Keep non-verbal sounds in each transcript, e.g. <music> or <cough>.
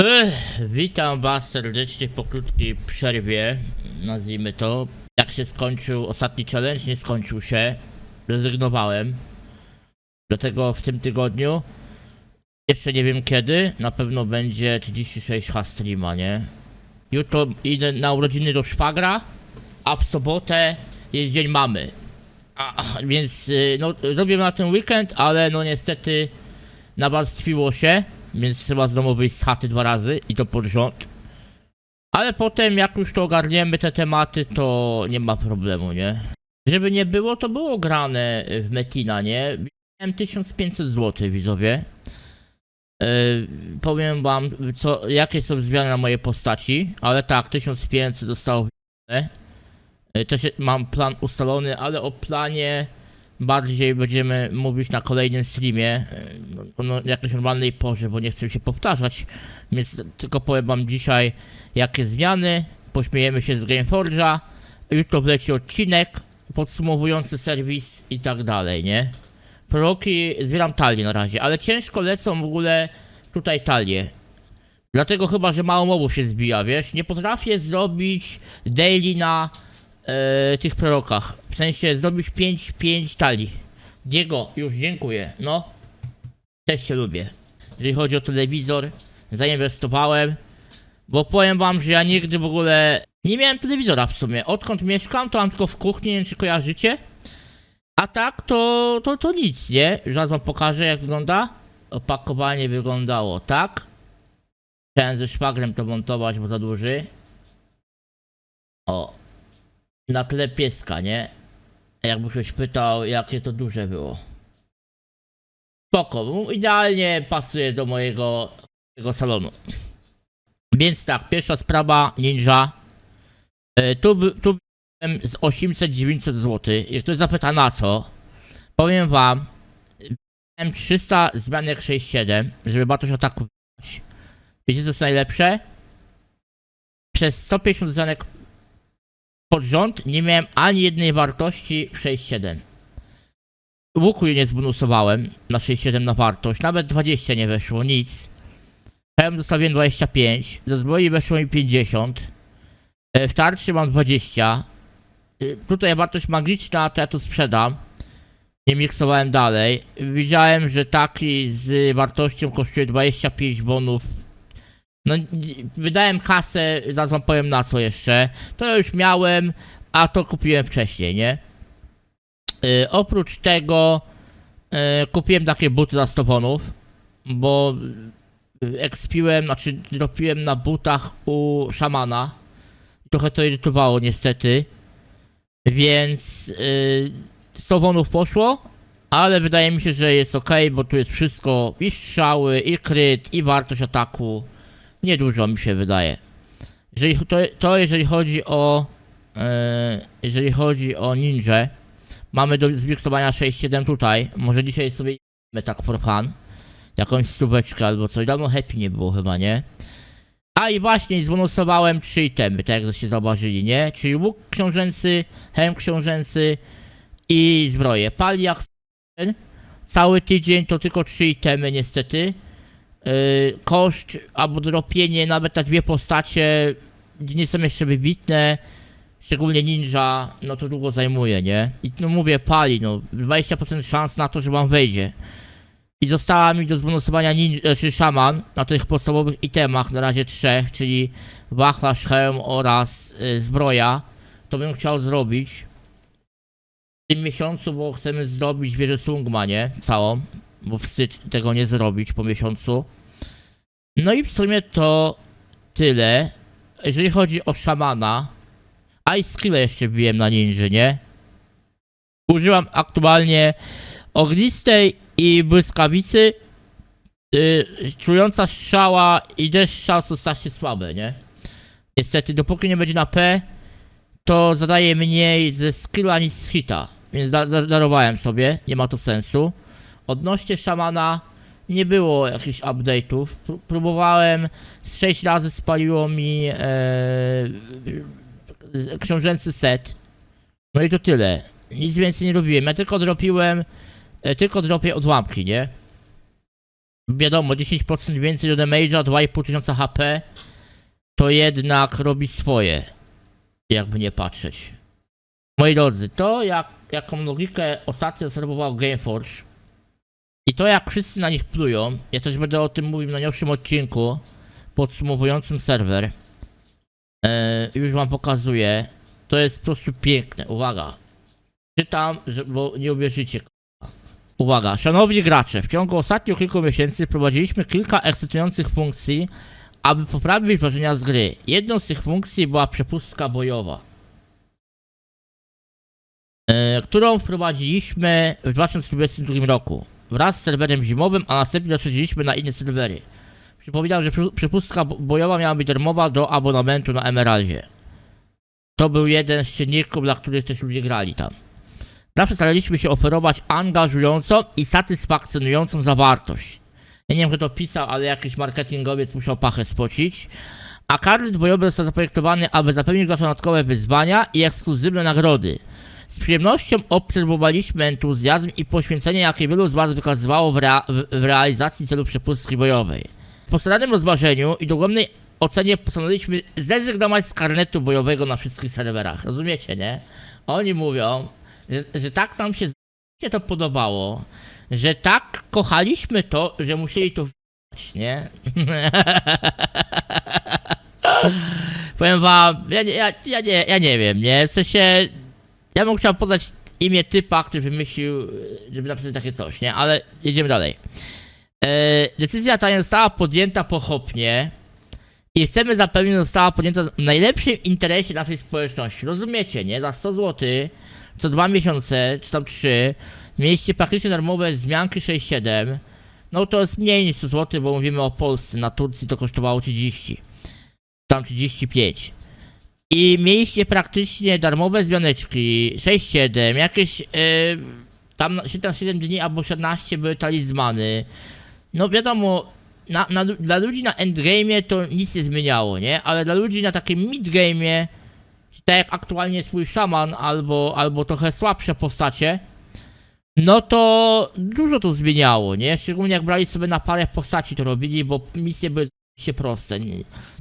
Ech, witam was serdecznie po krótkiej przerwie, nazwijmy to. Jak się skończył ostatni challenge, nie skończył się. Rezygnowałem. Dlatego w tym tygodniu, jeszcze nie wiem kiedy, na pewno będzie 36H streama, nie? Jutro idę na urodziny do szwagra, a w sobotę jest dzień mamy. A, więc y, no, zrobię na ten weekend, ale no niestety nawarstwiło się, więc trzeba znowu wyjść z chaty dwa razy i to pod rząd. Ale potem jak już to ogarniemy te tematy, to nie ma problemu, nie? Żeby nie było, to było grane w Metina, nie? Miałem 1500 zł, widzowie. Yy, powiem wam, co, jakie są zmiany na mojej postaci, ale tak, 1500 zostało. Yy, Też mam plan ustalony, ale o planie bardziej będziemy mówić na kolejnym streamie, no, jakiejś normalnej porze, bo nie chcę się powtarzać, więc tylko powiem wam dzisiaj, jakie zmiany, pośmiejemy się z Gameforge'a, jutro wleci odcinek podsumowujący serwis i tak dalej, nie? Proroki zbieram talię na razie, ale ciężko lecą w ogóle tutaj talie. Dlatego chyba, że mało mobów się zbija, wiesz? Nie potrafię zrobić daily na e, tych prorokach. W sensie zrobić 5, 5 talii. Diego, już dziękuję. No. Też się lubię. Jeżeli chodzi o telewizor, zainwestowałem. Bo powiem wam, że ja nigdy w ogóle nie miałem telewizora w sumie. Odkąd mieszkam, to mam tylko w kuchni, nie wiem czy kojarzycie. A tak to, to, to nic, nie? Zaraz wam pokażę jak wygląda. Opakowanie wyglądało tak. Chciałem ze szwagrem to montować, bo za duży. O. Na tle pieska, nie? Jakby ktoś pytał, jakie to duże było. Spoko, idealnie pasuje do mojego, mojego salonu. Więc tak, pierwsza sprawa, ninja. E, tu, tu byłem z 800-900 zł. Jak ktoś zapyta na co, powiem wam, miałem 300 zmianek 6.7, żeby Bartosz ataku wygrać. Wiecie co jest najlepsze? Przez 150 zmianek pod rząd nie miałem ani jednej wartości w 6.7. Łuku nie zbonusowałem na 6.7 na wartość, nawet 20 nie weszło, nic. Hełm zostawiłem 25, do zbroi weszło mi 50. E, W tarczy mam 20. Y, Tutaj wartość magiczna, to ja to sprzedam. Nie miksowałem dalej. Widziałem, że taki z wartością kosztuje 25 bonów. No, wydałem kasę, zaraz wam powiem na co jeszcze. To już miałem, a to kupiłem wcześniej, nie? Y, oprócz tego y, kupiłem takie buty 100 bonów, bo y, expiłem, znaczy dropiłem na butach u szamana. Trochę to irytowało niestety. Więc yy, 100 bonów poszło, ale wydaje mi się, że jest ok, bo tu jest wszystko i strzały, i kryt, i wartość ataku. Niedużo mi się wydaje. Jeżeli, to, to jeżeli chodzi o jeżeli chodzi o ninja, mamy do zmiksowania 6-7 tutaj. Może dzisiaj sobie jemy tak for fun. Jakąś stóweczkę albo coś. Dawno happy nie było chyba, nie? A i właśnie zbonusowałem trzy itemy, tak jak się zauważyli, nie? Czyli łuk książęcy, hełm książęcy i zbroje. Pali jak. Cały tydzień to tylko trzy itemy niestety. Yy, koszt albo dropienie nawet na dwie postacie nie są jeszcze wybitne. Szczególnie ninja, no to długo zajmuje, nie? I no mówię, pali, no 20% szans na to, że wam wejdzie. I została mi do zbonusowania nin- e, czy szaman na tych podstawowych itemach, na razie trzech, czyli wachlarz, hełm oraz y, zbroja. To bym chciał zrobić w tym miesiącu, bo chcemy zrobić wieżę Sungma, nie? Całą, bo wstyd tego nie zrobić po miesiącu. No i w sumie to tyle. Jeżeli chodzi o szamana, a i skille jeszcze biłem na ninja, nie? Używam aktualnie ognistej i błyskawicy. Yy, czująca strzała i deszcz strzał są strasznie słabe, nie? Niestety, dopóki nie będzie na P, to zadaje mniej ze skilla niż z hita. Więc da da darowałem sobie, nie ma to sensu. Odnośnie szamana nie było jakichś update'ów. Pró- próbowałem, z 6 razy spaliło mi e, książęcy set. No i to tyle. Nic więcej nie robiłem. Ja tylko dropiłem, e, tylko dropię odłamki, nie? wiadomo, 10% więcej do damage'a, 2,5 tysiąca HP, to jednak robi swoje, jakby nie patrzeć. Moi drodzy, to jak, jaką logikę ostatnio obserwował Gameforge i to jak wszyscy na nich plują, ja też będę o tym mówił na najnowszym odcinku podsumowującym serwer, e, już wam pokazuję, to jest po prostu piękne, uwaga, czytam, że, bo nie uwierzycie, Uwaga, szanowni gracze, w ciągu ostatnich kilku miesięcy prowadziliśmy kilka ekscytujących funkcji, aby poprawić wrażenia z gry. Jedną z tych funkcji była przepustka bojowa, e, którą wprowadziliśmy w 2022 roku. Wraz z serwerem zimowym, a następnie rozszerzyliśmy na inne serwery. Przypominam, że przepustka bo- bojowa miała być darmowa do abonamentu na Emeraldzie. To był jeden z czynników, dla których też ludzie grali tam. Zawsze staraliśmy się oferować angażującą i satysfakcjonującą zawartość. Ja nie wiem, kto to pisał, ale jakiś marketingowiec musiał pachę spocić. A karnet bojowy został zaprojektowany, aby zapewnić dodatkowe wyzwania i ekskluzywne nagrody. Z przyjemnością obserwowaliśmy entuzjazm i poświęcenie, jakie wielu z Was wykazywało w, rea w realizacji celu przepustki bojowej. Po starannym rozważeniu i dogłębnej ocenie postanowiliśmy zrezygnować z karnetu bojowego na wszystkich serwerach. Rozumiecie, nie? Oni mówią, że, że tak nam się to podobało, że tak kochaliśmy to, że musieli to w***ać, nie? <laughs> Powiem wam, ja, ja, ja, nie, ja nie wiem, nie? W sensie, ja bym chciał podać imię typa, który wymyślił, żeby napisać takie coś, nie? Ale jedziemy dalej. E, decyzja ta została podjęta pochopnie i chcemy zapewnić, że została podjęta w najlepszym interesie naszej społeczności. Rozumiecie, nie? Za 100 zł co dwa miesiące, czy tam trzy, mieliście praktycznie darmowe zmianki 6-7, no to jest mniej niż 100 zł, bo mówimy o Polsce, na Turcji to kosztowało 30, tam 35. I mieliście praktycznie darmowe zmianeczki, 6-7, jakieś, yy, tam 7 dni albo 17 były talizmany. No wiadomo, na, na, dla ludzi na endgame'ie to nic nie zmieniało, nie? Ale dla ludzi na takim midgame'ie, tak jak aktualnie swój szaman albo, albo trochę słabsze postacie, no to dużo to zmieniało, nie? Szczególnie jak brali sobie na parę postaci to robili, bo misje były się proste. nie?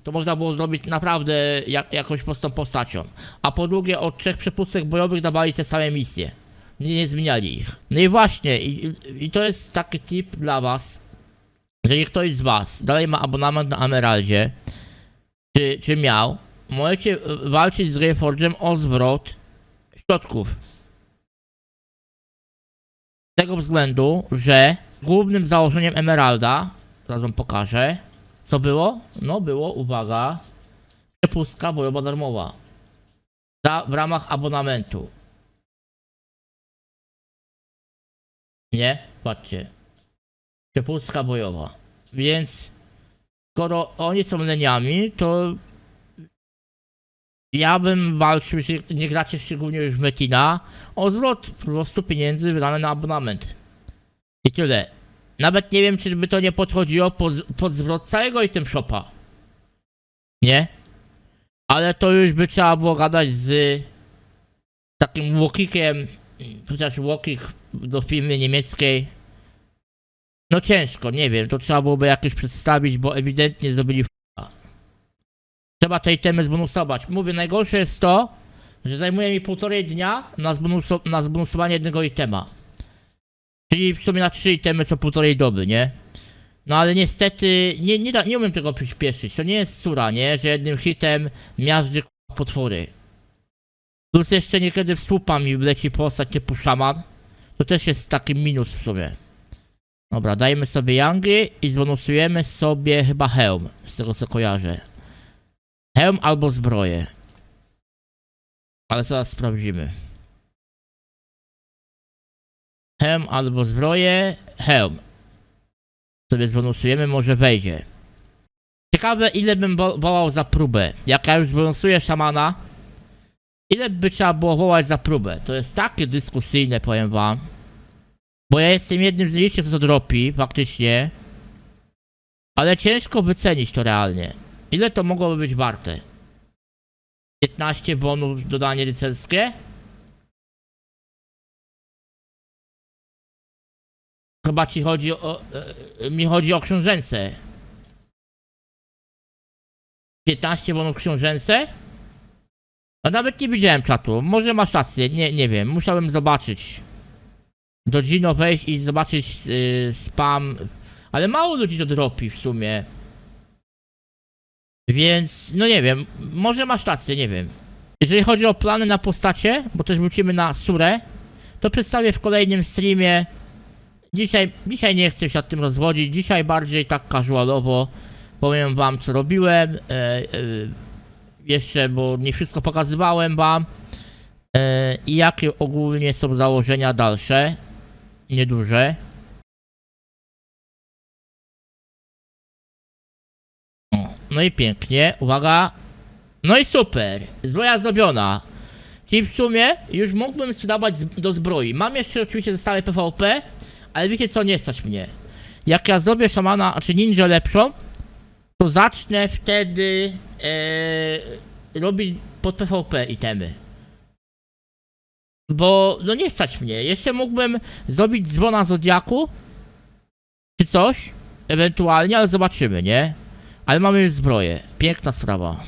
To można było zrobić naprawdę jak, jakąś prostą postacią. A po drugie od trzech przepustek bojowych dawali te same misje. Nie, nie zmieniali ich. No i właśnie, i- i to jest taki tip dla was, jeżeli ktoś z was dalej ma abonament na Emeraldzie, czy, czy miał, możecie walczyć z Gameforge'em o zwrot środków. Z tego względu, że głównym założeniem Emeralda, zaraz wam pokażę, co było? No było, uwaga, przepustka bojowa darmowa. Za, w ramach abonamentu. Nie? Patrzcie. Przepustka bojowa. Więc skoro oni są leniami, to ja bym walczył, jeśli nie gracie szczególnie już w Metina, o zwrot po prostu pieniędzy wydane na abonament. I tyle. Nawet nie wiem, czy by to nie podchodziło pod, pod zwrot całego item shopa. Nie? Ale to już by trzeba było gadać z takim Łokikiem, chociaż Łokik do firmy niemieckiej. No ciężko, nie wiem, to trzeba byłoby jakoś przedstawić, bo ewidentnie zrobili Trzeba te itemy zbonusować. Mówię, najgorsze jest to, że zajmuje mi półtorej dnia na, zbonuso na zbonusowanie jednego itema. Czyli w sumie na trzy itemy co półtorej doby, nie? No ale niestety nie, nie, da, nie umiem tego przyspieszyć. To nie jest sura, nie? Że jednym hitem miażdży potwory. Plus jeszcze niekiedy w słupa mi leci postać typu szaman. To też jest taki minus w sumie. Dobra, dajmy sobie Yangi i zbonusujemy sobie chyba hełm, z tego co kojarzę. Hełm albo zbroję. Ale zaraz sprawdzimy. Hełm albo zbroję. Hełm. Sobie zbonusujemy, może wejdzie. Ciekawe ile bym wo- wołał za próbę. Jak ja już zbonusuję szamana. Ile by trzeba było wołać za próbę? To jest takie dyskusyjne, powiem wam. Bo ja jestem jednym z licznych, co dropi, faktycznie. Ale ciężko wycenić to realnie. Ile to mogłoby być warte? 15 bonów dodanie rycerskie? Chyba ci chodzi o... E, mi chodzi o książęce. 15 bonów książęce? A nawet nie widziałem czatu. Może masz rację, nie, nie wiem. Musiałem zobaczyć. Do Gino wejść i zobaczyć y, spam. Ale mało ludzi to dropi w sumie. Więc, no nie wiem. Może masz rację, nie wiem. Jeżeli chodzi o plany na postacie, bo też wrócimy na Surę, to przedstawię w kolejnym streamie. Dzisiaj, dzisiaj nie chcę się nad tym rozwodzić. Dzisiaj bardziej tak casualowo powiem wam co robiłem. E, e, jeszcze, bo nie wszystko pokazywałem wam. E, I jakie ogólnie są założenia dalsze. Nieduże. No i pięknie. Uwaga. No i super. Zbroja zrobiona. Czyli w sumie już mógłbym sprzedawać do zbroi. Mam jeszcze oczywiście zestawy PvP, ale wiecie co, nie stać mnie. Jak ja zrobię szamana, czy ninja lepszą, to zacznę wtedy e, robić pod PvP itemy. Bo no nie stać mnie. Jeszcze mógłbym zrobić dzwona Zodiaku, czy coś, ewentualnie, ale zobaczymy, nie? Ale mamy już zbroję. Piękna sprawa.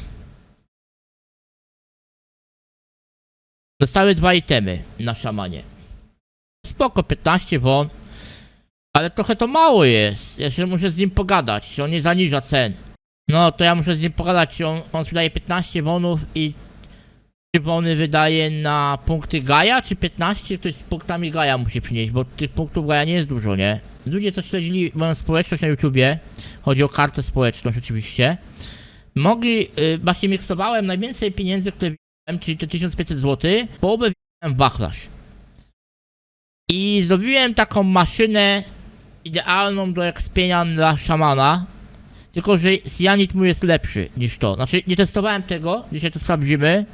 Zostały dwa itemy na szamanie. Spoko, 15 won. Ale trochę to mało jest. Jeszcze muszę z nim pogadać, czy on nie zaniża cen. No to ja muszę z nim pogadać, czy on, on sprzedaje 15 wonów i wony wydaje na punkty Gaja, czy 15 ktoś z punktami Gaja musi przynieść, bo tych punktów Gaja nie jest dużo, nie? Ludzie, co śledzili moją społeczność na YouTubie, chodzi o kartę społeczność oczywiście, mogli, y, właśnie miksowałem najwięcej pieniędzy, które wziąłem, czyli te 1500 zł, połowę wziąłem wachlarz. I zrobiłem taką maszynę idealną do ekspienia dla szamana. Tylko, że cyanid mu jest lepszy niż to. Znaczy, nie testowałem tego, dzisiaj to sprawdzimy.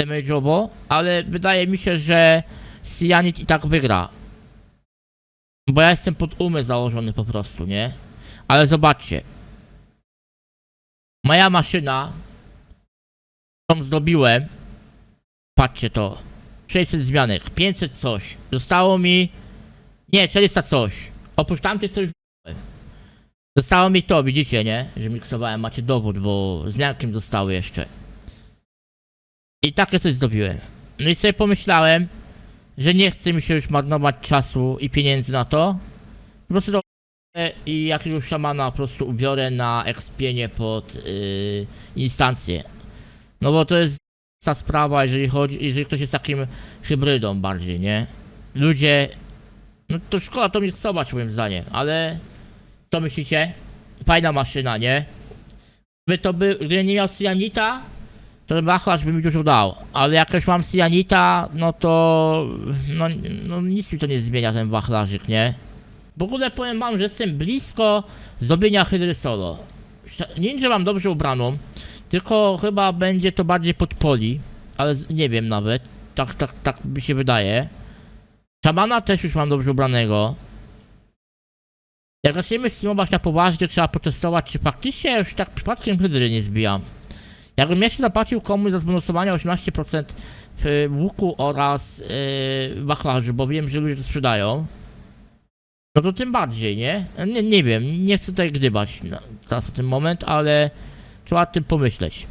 Damage'owo, ale wydaje mi się, że cyanid i tak wygra. Bo ja jestem pod umysł założony po prostu, nie? Ale zobaczcie. Moja maszyna, którą zrobiłem, patrzcie to, 600 zmianek, 500 coś. Zostało mi. Nie, 400 coś. Oprócz tamtych coś. Zostało mi to, widzicie, nie? Że miksowałem, macie dowód, bo zmianki mi zostały jeszcze. I takie coś zrobiłem. No i sobie pomyślałem, że nie chce mi się już marnować czasu i pieniędzy na to. Po prostu robię i jakiegoś szamana po prostu ubiorę na ekspienie pod yy, instancję. No bo to jest ta sprawa, jeżeli chodzi, jeżeli ktoś jest takim hybrydą bardziej, nie? Ludzie, no to szkoda to miksować moim zdaniem, ale co myślicie? Fajna maszyna, nie? Gdyby to by, gdybym nie miał cyanita, to wachlarz by mi dużo dał, ale jak już mam cyanita, no to, no, no nic mi to nie zmienia ten wachlarzyk, nie? W ogóle powiem wam, że jestem blisko zrobienia hydry solo. Ninja mam dobrze ubraną, tylko chyba będzie to bardziej pod poli, ale nie wiem nawet. Tak, tak, tak mi się wydaje. Szamana też już mam dobrze ubranego. Jak zaczniemy streamować na poważnie, trzeba potestować, czy faktycznie już tak przypadkiem hydry nie zbijam. Jakbym jeszcze zapłacił komuś za zbonusowanie 18% w y, łuku oraz yy, wachlarzy, bo wiem, że ludzie to sprzedają. No to tym bardziej, nie? Nie, nie wiem, nie chcę tutaj gdybać na, teraz w ten moment, ale trzeba nad tym pomyśleć.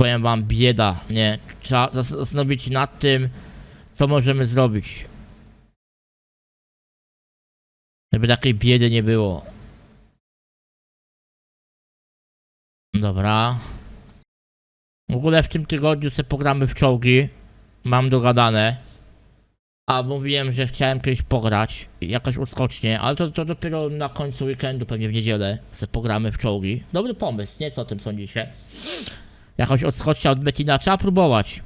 Powiem wam, bieda, nie? Trzeba zas- zastanowić się nad tym, co możemy zrobić. Żeby takiej biedy nie było. Dobra. W ogóle w tym tygodniu sobie pogramy w czołgi. Mam dogadane. A mówiłem, że chciałem kiedyś pograć. Jakoś uskocznie, ale to, to dopiero na końcu weekendu, pewnie w niedzielę, sobie pogramy w czołgi. Dobry pomysł, nie? Co o tym sądzicie? Jakoś odskocznia od Betina, trzeba próbować.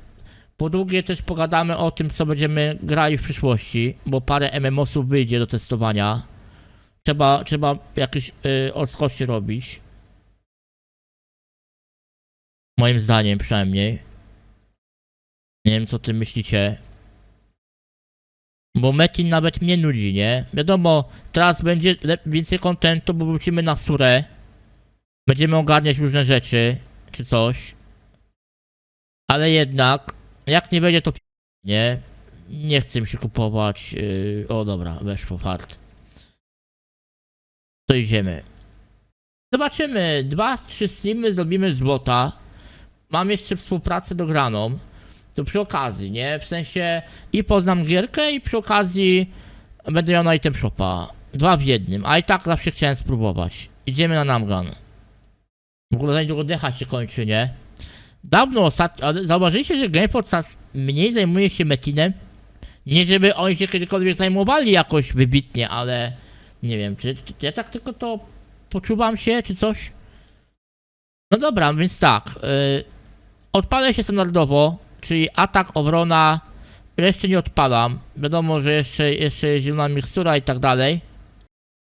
Po drugie też pogadamy o tym, co będziemy grali w przyszłości, bo parę MMOsów wyjdzie do testowania. Trzeba, trzeba jakieś y, odskocznie robić. Moim zdaniem przynajmniej. Nie wiem co ty myślicie. Bo Metin nawet mnie nudzi, nie? Wiadomo, teraz będzie więcej kontentu, bo wrócimy na surę. Będziemy ogarniać różne rzeczy, czy coś. Ale jednak, jak nie będzie to nie? nie chcę mi się kupować. Yy, o dobra, weszło fart. To idziemy. Zobaczymy. Dwa, trzy streamy zrobimy złota. Mam jeszcze współpracę dograną. To przy okazji, nie? W sensie i poznam gierkę i przy okazji będę miał na item shopa. Dwa w jednym, a i tak zawsze chciałem spróbować. Idziemy na Namgan. W ogóle za niedługo decha się kończy, nie? Dawno ostatnio, ale zauważyliście, że GamePod coraz mniej zajmuje się Metinem? Nie żeby oni się kiedykolwiek zajmowali jakoś wybitnie, ale nie wiem, czy, czy ja tak tylko to poczuwam się, czy coś? No dobra, więc tak. Yy, odpalę się standardowo, czyli atak, obrona. Jeszcze nie odpalam. Wiadomo, że jeszcze, jeszcze jest zielona mikstura i tak dalej.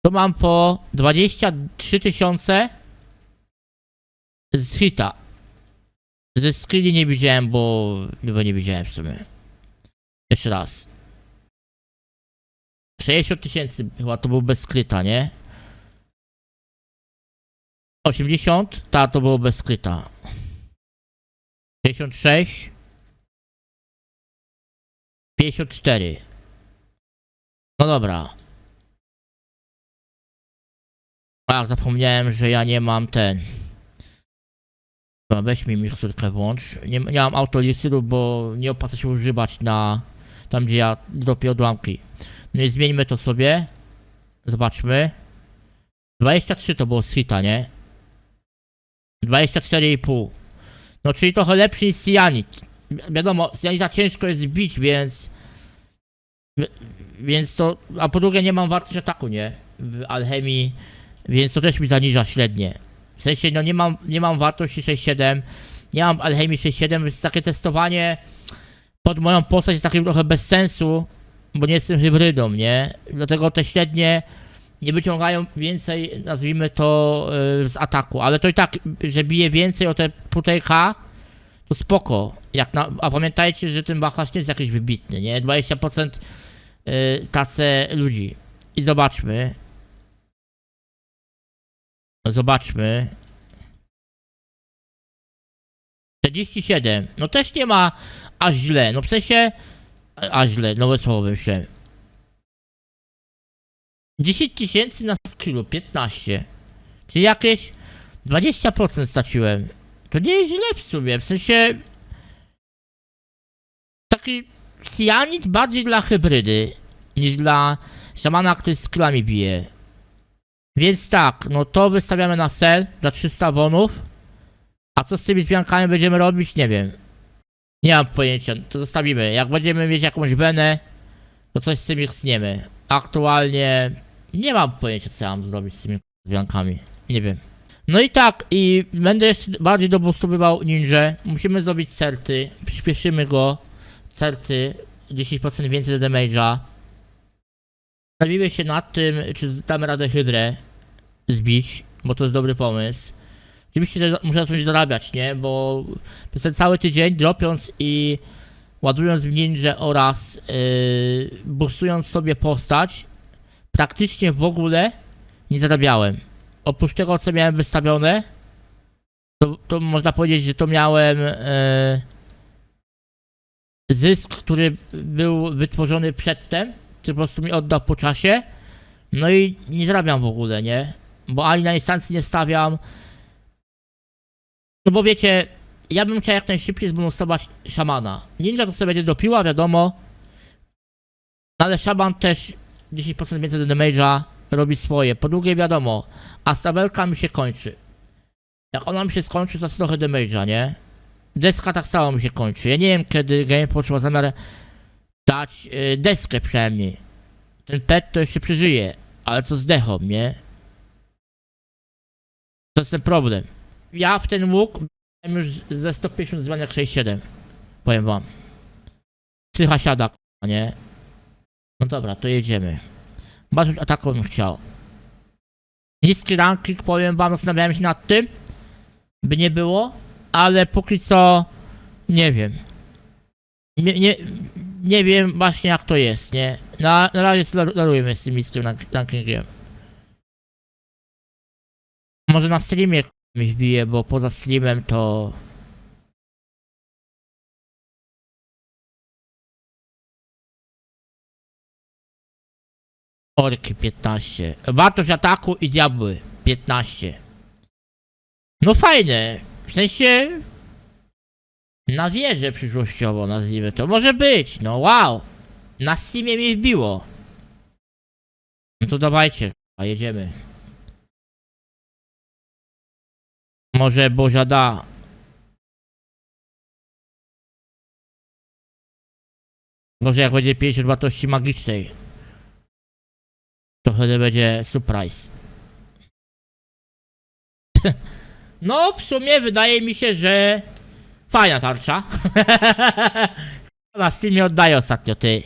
To mam po 23 tysiące z hita. Ze skilli nie widziałem, bo chyba nie widziałem w sumie. Jeszcze raz. 60 tysięcy chyba to był bez skryta, nie? 80? Ta, to było bez skryta. 56 54 No dobra. Ach, zapomniałem, że ja nie mam ten. Dobra, weź mi miksturkę włącz. Nie, nie mam autolisyru, bo nie opłaca się używać na... Tam, gdzie ja dropię odłamki. No i zmieńmy to sobie. Zobaczmy. 23 to było z hita, nie? 24,5. No czyli trochę lepszy Cyanid. Wi- Wiadomo, Cyanida ciężko jest bić, więc... wi- Więc to... A po drugie nie mam wartości ataku, nie? W alchemii, więc to też mi zaniża średnie. W sensie, no nie mam, nie mam wartości 6,7. Nie mam alchemii 6,7, więc takie testowanie pod moją postać jest takie trochę bez sensu, bo nie jestem hybrydą, nie? Dlatego te średnie nie wyciągają więcej, nazwijmy to, yy, z ataku, ale to i tak, że bije więcej o te 1,5k, to spoko. Jak na, a pamiętajcie, że ten wachlarz nie jest jakiś wybitny, nie? 20% yy, tacy ludzi. I zobaczmy. Zobaczmy. 47. No też nie ma aż źle. No w sensie. a- źle, nowe słowo myślałem. 10 tysięcy na skillu, 15. Czyli jakieś 20% straciłem. To nie jest źle w sumie, w sensie... Taki cyanid bardziej dla hybrydy, niż dla szamana, który z skillami bije. Więc tak, no to wystawiamy na sel za 300 bonów. A co z tymi zmiankami będziemy robić, nie wiem. Nie mam pojęcia, to zostawimy. Jak będziemy mieć jakąś benę, to coś z tym chcniemy. Aktualnie nie mam pojęcia, co ja mam zrobić z tymi zmiankami. Nie wiem. No i tak, i będę jeszcze bardziej doboosowywał ninja. Musimy zrobić certy. Przyspieszymy go. Certy. 10% więcej do damage'a. Zastanawiamy się nad tym, czy damy radę hydrę zbić, bo to jest dobry pomysł. Oczywiście też muszę coś dorabiać, nie? Bo przez ten cały tydzień dropiąc i ładując w ninja oraz yy, boostując sobie postać, praktycznie w ogóle nie zarabiałem. Oprócz tego, co miałem wystawione, to, to można powiedzieć, że to miałem yy, zysk, który był wytworzony przedtem, który po prostu mi oddał po czasie. No i nie zarabiam w ogóle, nie? Bo ani na instancji nie stawiam. No bo wiecie, ja bym chciał jak najszybciej zbonusować szamana. Ninja to sobie będzie dopiła, wiadomo. No ale szaman też 10% więcej do damage'a robi swoje. Po drugie wiadomo, a stabelka mi się kończy. Jak ona mi się skończy, to jest trochę damage'a, nie? Deska tak samo mi się kończy. Ja nie wiem kiedy GamePod ma zamiar dać y, deskę przynajmniej. Ten pet to jeszcze przeżyje, ale co z dechą, nie? To jest ten problem. Ja w ten łuk miałem już ze 150 zmian jak 67. Powiem wam. Psycha siada, nie? No dobra, to jedziemy. Bardzo ataku bym chciał. Niski ranking, powiem wam, zastanawiałem się nad tym, by nie było, ale póki co nie wiem. Nie, nie, nie wiem właśnie jak to jest, nie? Na, na razie sterujemy z tym niskim rank- rankingiem. Może na streamie mi wbije, bo poza streamem to... Orki 15. Wartość ataku i diabły 15. No fajne. W sensie... Na wieżę przyszłościowo nazwijmy to. Może być, no wow. Na Steamie mi wbiło. No to dawajcie, a jedziemy. Może Bozia da. Może jak będzie 50 wartości magicznej. To wtedy będzie surprise. <laughs> No, w sumie wydaje mi się, że fajna tarcza. <laughs> Na Steamie oddaję ostatnio, ty.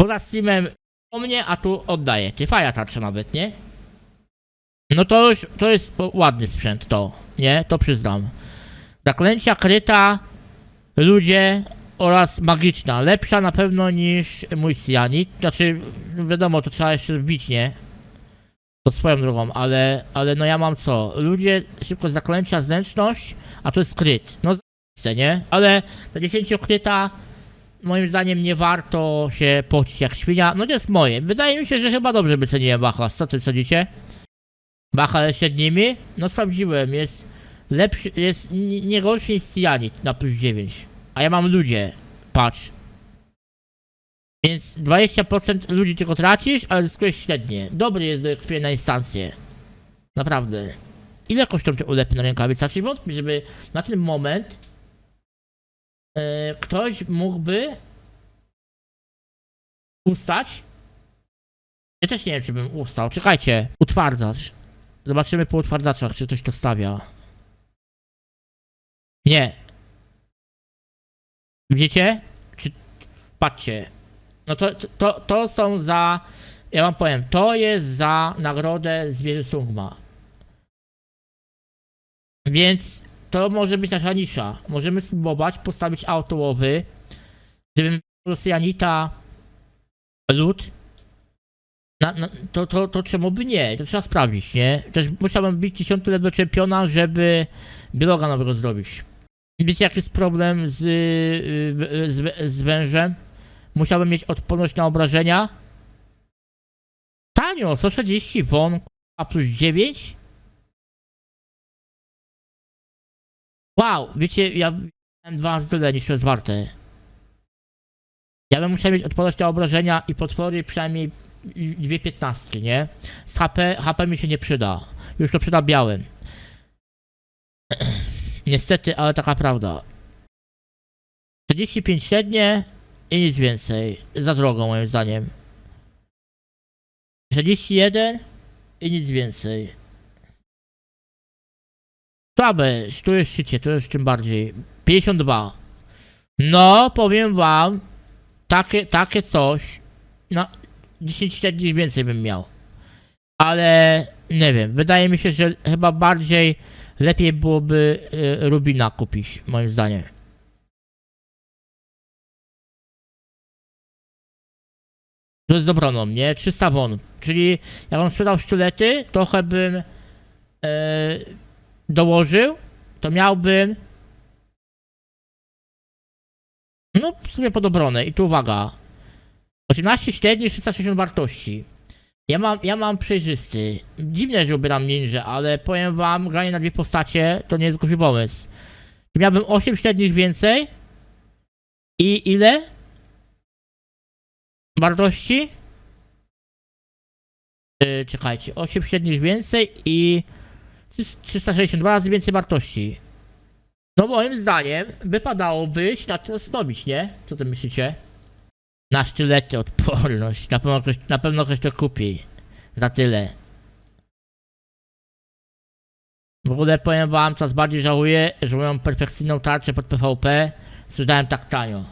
Poza Steamem o mnie, a tu oddaję. Ty, fajna tarcza nawet, nie? No to już, to jest ładny sprzęt, to, nie? To przyznam. Zaklęcia kryta, ludzie oraz magiczna. Lepsza na pewno niż mój Cyanid. Znaczy, wiadomo, to trzeba jeszcze wbić, nie? To swoją drogą, ale, ale no ja mam co? Ludzie, szybko zaklęcia, zręczność, a to jest kryt. No z***e, nie? Ale za 10 kryta moim zdaniem nie warto się pocić jak świnia. No to jest moje. Wydaje mi się, że chyba dobrze by ceniłem Bacha. Co ty sądzicie? Bacha przed nimi? No sprawdziłem, jest lepszy, jest nie gorszy niż Cyanid na plus 9. A ja mam ludzie. Patrz. Więc 20% ludzi tylko tracisz, ale zyskujesz średnie. Dobry jest do na instancję. Naprawdę. Ile kosztują te ulepy na rękawica? Czyli wątpię, żeby na ten moment e, ktoś mógłby ustać. Ja też nie wiem, czy bym ustał. Czekajcie. Utwardzacz. Zobaczymy po utwardzaczach, czy ktoś to stawia. Nie. Widzicie? Czy... Patrzcie. No to, to, to są za... Ja wam powiem, to jest za nagrodę z wieży Sungma. Więc to może być nasza nisza. Możemy spróbować postawić autołowy, żebym Rosjanita lód na, na, to, to, to czemu by nie? To trzeba sprawdzić, nie? Też musiałbym być 10 level czempiona, żeby biologa nowego zrobić. Wiecie jaki jest problem z, y, z, z wężem? Musiałbym mieć odporność na obrażenia. Tanio, 140 won, a plus 9? Wow, wiecie, ja miałem dwa tyle niż to jest warte. Ja bym musiał mieć odporność na obrażenia i potwory przynajmniej dwie piętnastki, nie? Z HP, HP mi się nie przyda. Już to przyda białym. Niestety, ale taka prawda. 45 średnie i nic więcej. Za drogo moim zdaniem. 41 i nic więcej. Słabe, tu jest szczycie, tu jest tym bardziej. 52. No, powiem wam, takie, takie coś, no, 10 średnich więcej bym miał. Ale, nie wiem, wydaje mi się, że chyba bardziej lepiej byłoby y, Rubina kupić, moim zdaniem. To jest z nie? 300 won. Czyli jakbym sprzedał sztylety, trochę bym e, dołożył, to miałbym no w sumie pod. I tu uwaga. 18 średni, 360 wartości. Ja mam, ja mam przejrzysty. Dziwne, że ubieram ninja, ale powiem wam, granie na dwie postacie to nie jest głupi pomysł. Miałbym 8 średnich więcej. I ile? Wartości? Yy, czekajcie, 8 średnich więcej i 362 razy więcej wartości. No moim zdaniem wypadałoby się na to zastanowić, nie? Co ty myślicie? Na sztylety odporność. Na pewno ktoś, na pewno ktoś to kupi. Za tyle. W ogóle powiem wam, coraz bardziej żałuję, że moją perfekcyjną tarczę pod PvP sprzedałem tak tanio.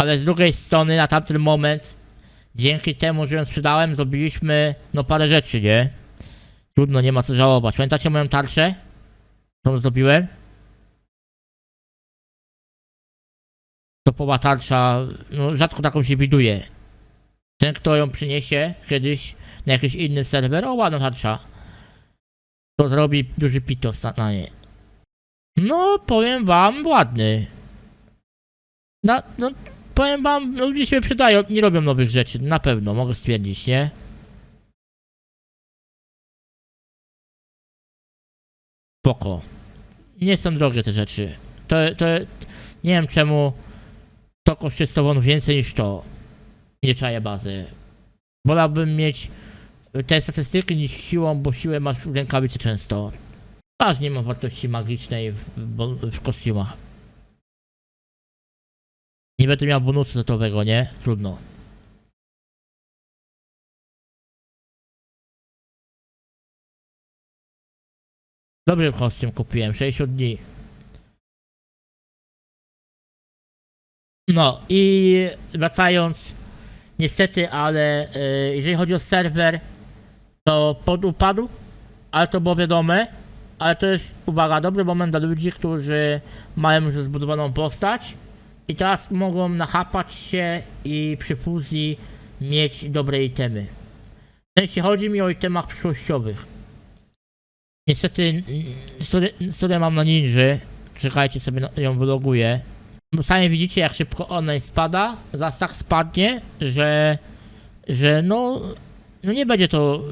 Ale z drugiej strony, na tamten moment, dzięki temu, że ją sprzedałem, zrobiliśmy, no parę rzeczy, nie? Trudno, nie ma co żałować. Pamiętacie moją tarczę? Którą zrobiłem? Topowa tarcza, no rzadko taką się widuje. Ten, kto ją przyniesie kiedyś na jakiś inny serwer, o ładna tarcza, to zrobi duży pitos na- nie. No, powiem wam, ładny. No, no, powiem wam, ludzie się przydają, nie robią nowych rzeczy, na pewno, mogę stwierdzić, nie? Spoko. Nie są drogie te rzeczy. To, to, nie wiem czemu to kosztuje 100 wonów więcej niż to. Nie czaję bazy. Wolałbym mieć te statystyki niż siłą, bo siłę masz w rękawicy często. Aż nie ma wartości magicznej w, bo- w kostiumach. Nie będę miał bonusu zetowego, nie? Trudno. Dobry kostium kupiłem, 60 dni. No i wracając, niestety, ale y, jeżeli chodzi o serwer, to podupadł, ale to było wiadome. Ale to jest, uwaga, dobry moment dla ludzi, którzy mają już zbudowaną postać i teraz mogą nachapać się i przy fuzji mieć dobre itemy. W sensie chodzi mi o itemach przyszłościowych. Niestety, sorry, sorry mam na ninży, czekajcie sobie, na- ją wyloguję. Sami widzicie jak szybko online spada, zaraz tak spadnie, że, że no, no nie będzie to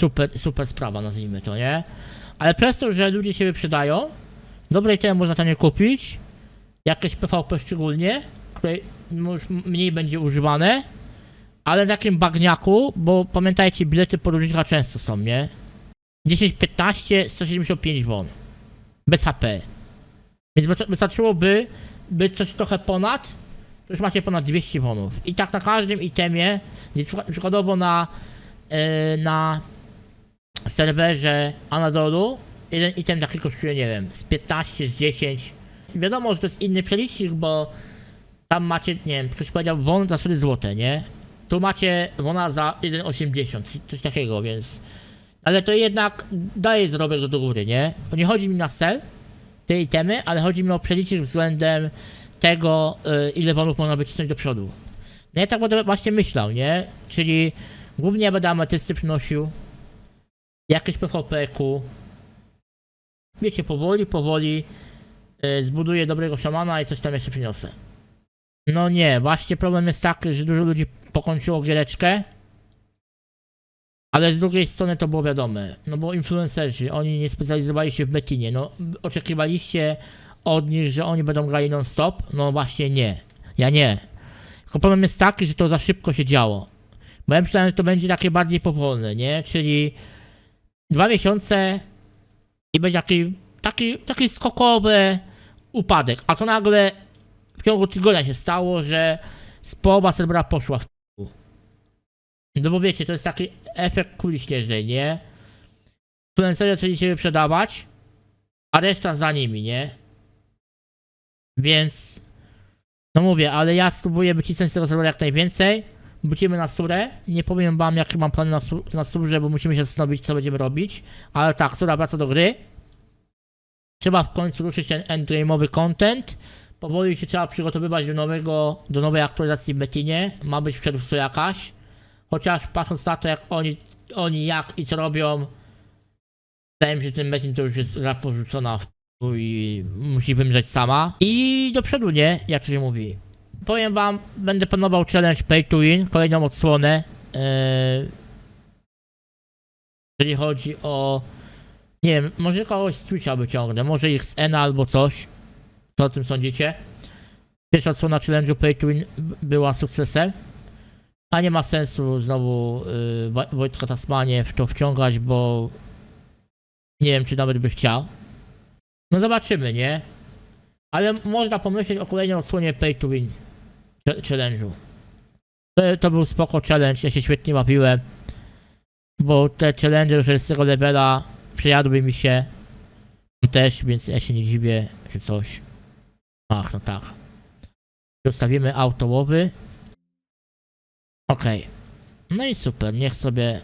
super, super sprawa, nazwijmy to, nie? Ale przez to, że ludzie się wyprzedają, dobre itemy można tam nie kupić, jakieś PvP szczególnie, które już mniej będzie używane, ale w takim bagniaku, bo pamiętajcie, bilety podróżnika często są, nie? 10, 15, 175 won. Bez HP. Więc wystar- wystarczyłoby być coś trochę ponad, to już macie ponad 200 wonów. I tak na każdym itemie, przykładowo na, e, na serwerze Anadolu, jeden item taki kosztuje, nie wiem, z 15, z 10. Wiadomo, że to jest inny przelicznik, bo tam macie, nie wiem, ktoś powiedział won za 4 zł, nie? Tu macie wona za 1,80, coś takiego, więc... Ale to jednak daje zarobek do góry, nie? To nie chodzi mi na sell, te itemy, ale chodzi mi o przelicznik względem tego, y, ile wonów można wycisnąć do przodu. No ja tak będę właśnie myślał, nie? Czyli głównie będę ametysty przynosił, jakieś PvP-ku. Wiecie, powoli, powoli y, zbuduję dobrego szamana i coś tam jeszcze przyniosę. No nie, właśnie problem jest taki, że dużo ludzi pokończyło giereczkę. Ale z drugiej strony to było wiadome, no bo influencerzy, oni nie specjalizowali się w betinie, no oczekiwaliście od nich, że oni będą grali non-stop? No właśnie nie, ja nie. Tylko problem jest taki, że to za szybko się działo. Bo ja myślałem, że to będzie takie bardziej powolne, nie? Czyli dwa miesiące i będzie taki, taki, taki skokowy upadek. A to nagle w ciągu tygodnia się stało, że połowa serwera poszła w. No bo wiecie, to jest taki efekt kuli śnieżnej, nie? Influencerzy zaczęli się wyprzedawać, a reszta za nimi, nie? Więc... No mówię, ale ja spróbuję wycisnąć z tego serwera jak najwięcej. Wrócimy na surę. Nie powiem wam, jakie mam plany na, na surze, bo musimy się zastanowić, co będziemy robić. Ale tak, sura wraca do gry. Trzeba w końcu ruszyć ten endgame'owy content. Powoli się trzeba przygotowywać do nowego, do nowej aktualizacji w Metinie. Ma być przerwca jakaś. Chociaż patrząc na to, jak oni, oni jak i co robią, wydaje mi się, że ten Metin to już jest gra porzucona w i musi wymrzeć sama. I do przodu, nie? Jak to się mówi. Powiem wam, będę planował challenge Pay to Win, kolejną odsłonę. Yy, jeżeli chodzi o... Nie wiem, może kogoś z Twitcha wyciągnę, może ich z Ena albo coś. Co o tym sądzicie? Pierwsza odsłona challenge'u Pay to Win była sukcesem. A nie ma sensu znowu Woj- Wojtka Tasmanie w to wciągać, bo nie wiem, czy nawet by chciał. No zobaczymy, nie? Ale można pomyśleć o kolejnej odsłonie Pay to Win ch- challenge'u. To, to był spoko challenge, ja się świetnie bawiłem. Bo te challenge już z tego levela przejadły mi się też, więc ja się nie dziwię, czy coś. Ach, no tak. Zostawimy autołowy. Okej. No i super, niech sobie...